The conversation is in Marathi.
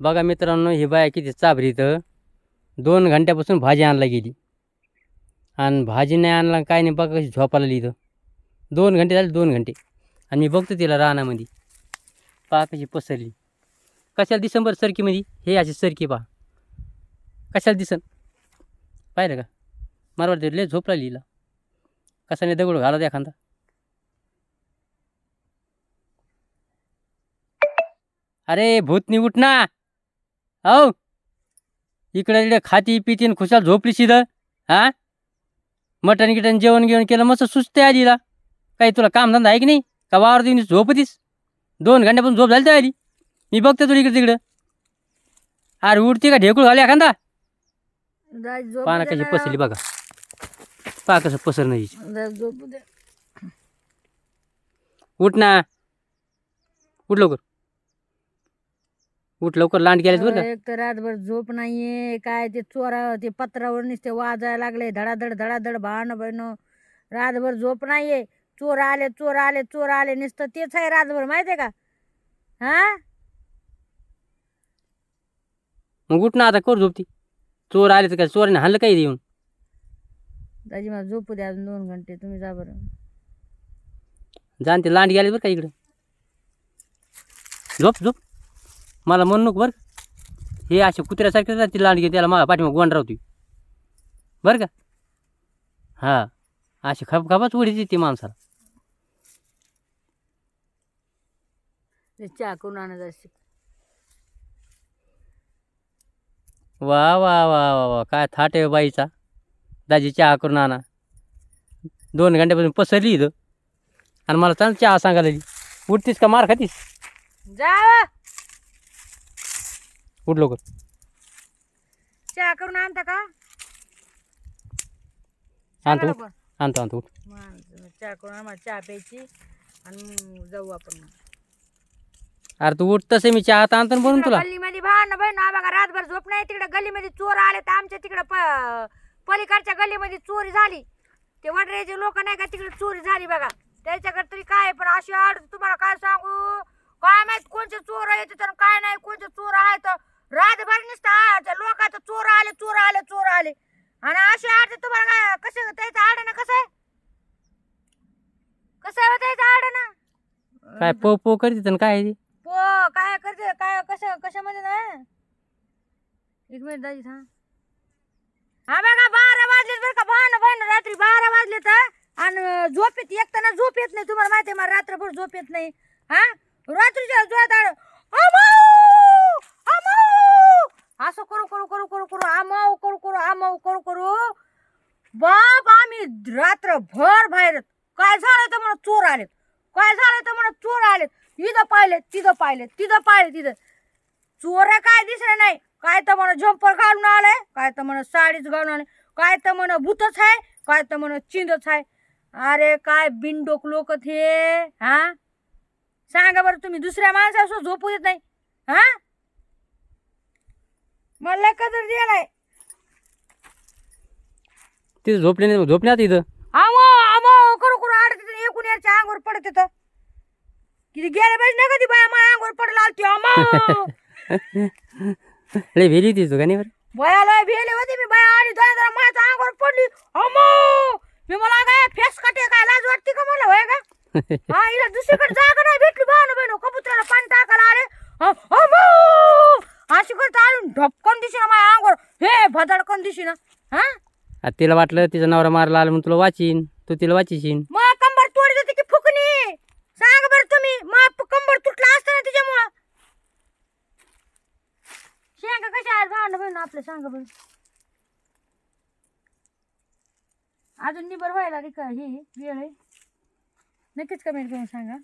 बघा मित्रांनो ही बाया किती चाभरी इथं. दोन घंट्यापासून भाजी आणला गेली. आणि भाजी नाही आणला काय नाही बघा कशी झोपायला लिहितं इथं. दोन घंटे झाले दोन घंटे. आणि मी बघतो तिला रानामध्ये. पहा कशी पसरली. कशाला दिसन बरं सरकीमध्ये? हे अशी सरकी पहा. कशाला दिसन? पाहिलं का? मला वाटतं लय झोपला लिहिला हिला. कशाने दगड घाला एखादा. अरे भूतनी उठ ना. औ इकडे इकडे खाती पिती आणि खुशाल झोपली शिदं हा? मटण गिटण जेवण घेऊन केलं मस्त सुस्ते आली हिला काही तुला कामधंदा आहे की नाही? का वावर देऊन झोपतीस? दोन घंट्यापासून झोप झाली तर आली. मी बघतो तुला इकडे तिकडं. अरे उठती का ढेकूळ घाली एखादा? पाना कशी. पसरली बघा. पहा कसं पसर नाही झोपू उठ ना. उठ लवकर. उठ लवकर लांड गेलेत बरं का. एक तर रातभर झोप नाहीये. काय ते चोरा ते पत्रावर नुसते वाजायला लागले. धडाधड धडाधड भान बहिण रातभर झोप नाहीये. चोर आले चोर आले चोर आले. नुसतं तेच आहे रातभर माहितीये का? हा? मग उठ ना आता कर झोपती. चोर आले तर काय चोराने हाणलं काही येऊन? दाजी मला झोपू द्या अजून दोन घंटे. तुम्ही जा बरं. जाण ते लांड गेले बरं का इकडं. झोप झोप. मला म्हणू नको बरं? हे असे कुत्र्यासारखे जाते लांड घे त्याला मला पाठीमाग गोंड राहते बरं का? हां अशी खप खपाच उडी देते माणसाला. चहा करून आणत जायची वा वा वा वा वा काय थाट आहे बाईचा. दाजी चहा करून आणा. दोन घंट्यापासून पसरली इथं. आणि मला चांगलं चहा सांगायला. उठतीस का मार खातीस? जा उठ लवकर. चहा करून आणता का? आणतो उठ. आणतो आणतो उठ. चहा करून आम्हाला चहा प्यायची आणि जाऊ आपण. अरे तू उठ तसे मी चहा आता आणतो ना बनवून तुला. गल्लीमध्ये भान बहीण हा बघा रातभर झोप नाही तिकडे. गल्लीमध्ये चोर आले तर आमच्या तिकडे पलीकडच्या गल्लीमध्ये चोरी झाली. ते वडऱ्याचे लोक नाही का तिकडे चोरी झाली बघा. त्याच्याकडे तरी काय आहे, पण अशी आड तुम्हाला काय सांगू? काय माहीत कोणचे चोर आहेत तर काय नाही? कोणचे चोर आहेत? रातभर नुसतं लोकांचं चोर आले चोर आले चोर आले. आणि अशी आड तुम्हाला काय कसं त्याचं आड ना कसं आहे? कसं आहे हो त्याचं आड ना? काय पो पो करते काय ते? पो काय करते काय कसं कशामध्ये ना? एक मिनिट दाजी थांब. हा बघा बारा वाजले बरं का भान बहीण रात्री बारा वाजले तर आणि झोप येत एक तर ना झोप येत नाही तुम्हाला माहिती आहे मला रात्रभर झोप येत नाही. हा? रात्रीच्या जोरात! असं करू करू करू करू करू आमाऊ करू करू आमाऊ करू करू. बाप आम्ही रात्रभर बाहेर काय झालं तर म्हणा चोर आलेत. काय झालं तर म्हणा चोर आलेत. इथं पाहिले तिथं पाहिले तिथं पाहिले तिथं. चोर काय दिसलं नाही. काय तर म्हणा झंपर घालून आलाय. काय तर म्हणा साडीच घालून आले काय तर म्हणा भूतच आहे. काय तर म्हणा चिंदच आहे. अरे काय बिनडोक लोक थे हा? सांगा बरं तुम्ही दुसऱ्या माणसासोबत झोपू देत नाही. हा? मला कदर दिलाय तिथं झोपले नाही झोपण्यात इथं. आमो आमो करू करू आडत एकूण याच्या अंगावर पडत येतं किती गेल्या पाहिजे ना कधी बाया माझ्या अंगावर पडला आलती आमो लय भेली ती तू का नाही बरं? बयाला भेले होते मी बाया आली दोन जरा माझ्या अंगावर पडली. अमो मी मला काय फेस कटे काय लाज वाटते का मला होय का? हा हिला दुसरीकडे जागा नाही भेटली भावना बहिण कबुतराला पाणी टाकायला आले. अमो अशी करता आली दिशी ना माझ्या अंगावर हे भदडकन दिशी ना हा? आता तिला वाटलं तिचा नवरा मारला आला म्हणून तुला वाचीन. तू तिला वाचिशीन. मग कंबर तोडी होती की फुकणी. सांग बरं तुम्ही मग कंबर तुटला असतं ना तिच्यामुळं. शेंगा कशा आहेत? भांड बहिण आपलं सांगा बरं. अजून निबर व्हायला रे का ही वेळ आहे. नक्कीच कमेंट करून सांगा.